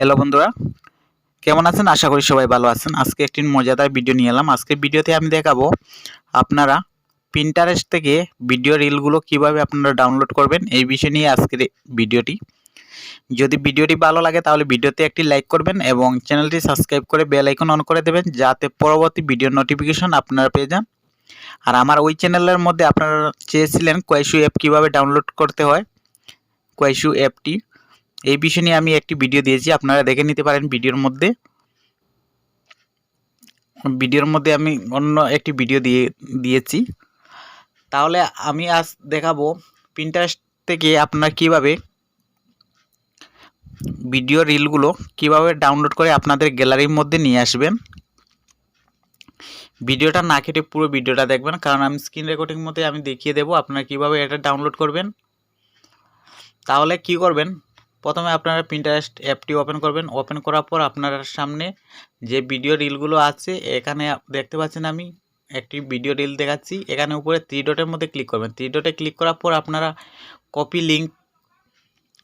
Hello বন্ধুরা, কেমন আছেন? আশা করি সবাই ভালো আছেন। আজকে একটি মজাদার ভিডিও নিয়ে এলাম। আজকের ভিডিওতে আমি দেখাবো আপনারা প্রিন্টারেস্ট থেকে ভিডিও রিলগুলো কীভাবে আপনারা ডাউনলোড করবেন, এই বিষয় নিয়ে আজকের ভিডিওটি যদি ভিডিওটি ভালো লাগে, তাহলে ভিডিওতে একটি লাইক করবেন এবং চ্যানেলটি সাবস্ক্রাইব করে বেল আইকন অন করে দেবেন, যাতে পরবর্তী ভিডিও নোটিফিকেশন আপনারা পেয়ে যান। আর আমার ওই চ্যানেলের মধ্যে আপনারা চেয়েছিলেন কোয়াইশু অ্যাপ কীভাবে ডাউনলোড করতে হয়। কোয়াইশু অ্যাপটি এই বিষয় নিয়ে আমি একটি ভিডিও দিয়েছি, আপনারা দেখে নিতে পারেন ভিডিওর মধ্যে। ভিডিওর মধ্যে আমি অন্য একটি ভিডিও দিয়ে, দিয়েছি। তাহলে আমি আজ দেখাবো প্রিন্টারেস্ট থেকে আপনারা কীভাবে ভিডিও রিলগুলো কীভাবে ডাউনলোড করে আপনাদের গ্যালারির মধ্যে নিয়ে আসবেন। ভিডিওটা না কেটে পুরো ভিডিওটা দেখবেন, কারণ আমি স্ক্রিন রেকর্ডিং মধ্যে আমি দেখিয়ে দেবো আপনারা কীভাবে এটা ডাউনলোড করবেন। তাহলে কি করবেন? প্রথমে আপনারা প্রিন্টারেস্ট অ্যাপটি ওপেন করবেন। ওপেন করার পর আপনার সামনে যে ভিডিও রিলগুলো আছে, এখানে দেখতে পাচ্ছেন আমি একটি ভিডিও রিল দেখাচ্ছি। এখানে উপরে থ্রি ডটের মধ্যে ক্লিক করবেন। থ্রি ডটে ক্লিক করার পর আপনারা কপি লিঙ্ক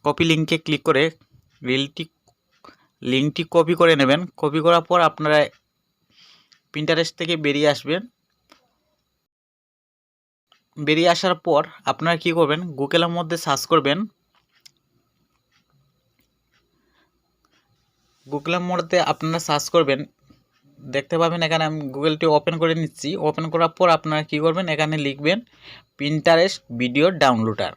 কপি লিঙ্কে ক্লিক করে রিলটি লিঙ্কটি কপি করে নেবেন। কপি করার পর আপনারা প্রিন্টারেস্ট থেকে বেরিয়ে আসবেন। বেরিয়ে আসার পর আপনারা কি করবেন? গুগলের মধ্যে সার্চ করবেন। গুগলের মধ্যে আপনারা সার্চ করবেন। দেখতে পাবেন এখানে আমি গুগলটি ওপেন করে নিচ্ছি। ওপেন করার পর আপনারা কি করবেন? এখানে লিখবেন প্রিন্টারেস্ট ভিডিও ডাউনলোডার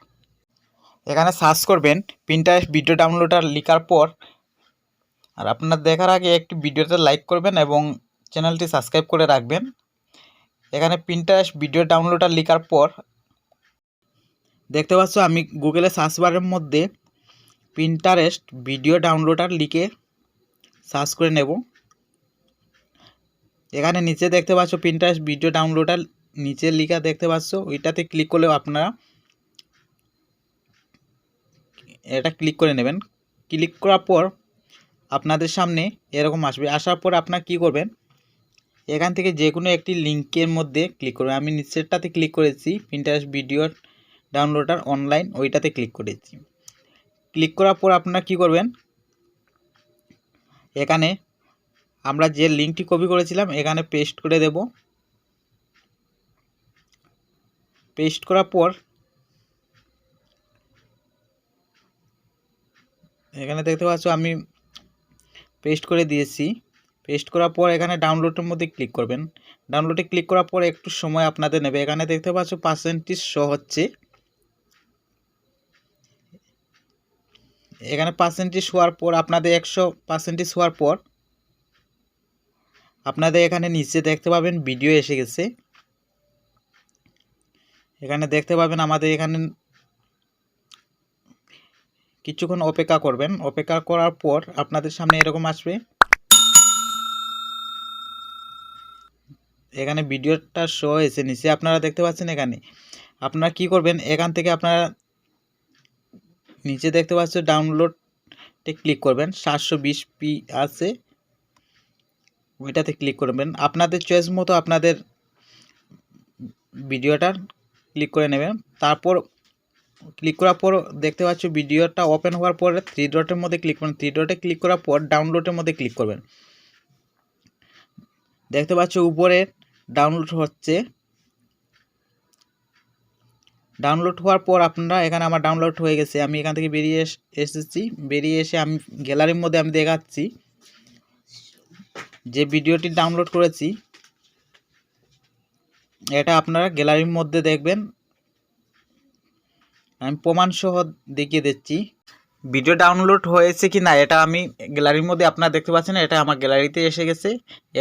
এখানে সার্চ করবেন প্রিন্টারেস্ট ভিডিও ডাউনলোডার লেখার পর আর আপনার দেখার আগে একটি ভিডিওতে লাইক করবেন এবং চ্যানেলটি সাবস্ক্রাইব করে রাখবেন। এখানে প্রিন্টারেস্ট ভিডিও ডাউনলোডার লেখার পর দেখতে পাচ্ছ আমি গুগলে সার্চ বারের মধ্যে প্রিন্টারেস্ট ভিডিও ডাউনলোডার লিখে সার্চ করে নেব। এখানে নিচে দেখতে পাচ্ছ প্রিন্টারেস্ট ভিডিও ডাউনলোডার নিচে লেখা দেখতে পাচ্ছ, ওইটাতে ক্লিক করলেও আপনারা এটা ক্লিক করে নেবেন। ক্লিক করার পর আপনাদের সামনে এরকম আসবে। আসার পর আপনারা কি করবেন? এখান থেকে যে কোনো একটি লিঙ্কের মধ্যে ক্লিক করবেন। আমি নিচেরটাতে ক্লিক করেছি প্রিন্টারেস্ট ভিডিও ডাউনলোডার অনলাইন ওইটাতে ক্লিক করেছি। ক্লিক করার পর আপনারা কি করবেন? এখানে আমরা যে লিঙ্কটি কপি করেছিলাম, এখানে পেস্ট করে দেব। পেস্ট করার পর এখানে দেখতে পাচ্ছ আমি পেস্ট করে দিয়েছি। পেস্ট করার পর এখানে ডাউনলোডের মধ্যে ক্লিক করবেন। ডাউনলোডে ক্লিক করার পর একটু সময় আপনাদের নেবে। এখানে দেখতে পাচ্ছ পার্সেন্টেজ শো হচ্ছে। এখানে পার্সেন্টেজ হওয়ার পর, আপনাদের একশো পার্সেন্টেজ হওয়ার পর, আপনাদের এখানে নিচে দেখতে পাবেন ভিডিও এসে গেছে। এখানে দেখতে পাবেন আমাদের এখানে কিছুক্ষণ অপেক্ষা করবেন। অপেক্ষা করার পর আপনাদের সামনে এরকম আসবে। এখানে ভিডিওটা শো হয়েছে, নিচে আপনারা দেখতে পাচ্ছেন এখানে। আপনারা কি করবেন, এখান থেকে আপনারা নিচে দেখতে পাচ্ছ ডাউনলোডে ক্লিক করবেন, সাতশো বিশ পি আছে, ওইটাতে ক্লিক করবেন। আপনাদের চয়েস মতো আপনাদের ভিডিওটা ক্লিক করে নেবেন। তারপর ক্লিক করার পর দেখতে পাচ্ছ ভিডিওটা ওপেন হওয়ার পরে থ্রি ডটের মধ্যে ক্লিক করবেন। থ্রি ডটে ক্লিক করার পর ডাউনলোডের মধ্যে ক্লিক করবেন। দেখতে পাচ্ছ উপরে ডাউনলোড হচ্ছে। ডাউনলোড হওয়ার পর আপনারা এখানে আমার ডাউনলোড হয়ে গেছে। আমি এখান থেকে বেরিয়ে এসেছি। বেরিয়ে এসে আমি গ্যালারির মধ্যে আমি দেখাচ্ছি। যে ভিডিওটি ডাউনলোড করেছি, এটা আপনারা গ্যালারির মধ্যে দেখবেন। আমি প্রমাণসহ দেখিয়ে দিচ্ছি। ভিডিও ডাউনলোড হয়েছে কি না এটা আমি গ্যালারির মধ্যে আপনারা দেখতে পাচ্ছেন। এটা আমার গ্যালারিতে এসে গেছে।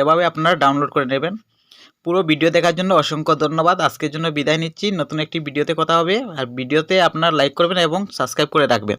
এভাবে আপনারা ডাউনলোড করে নেবেন। পুরো ভিডিও দেখার জন্য অসংখ্য ধন্যবাদ। আজকের জন্য বিদায় নিচ্ছি। নতুন একটি ভিডিওতে কথা হবে। আর ভিডিওতে আপনার লাইক করবেন এবং সাবস্ক্রাইব করে রাখবেন।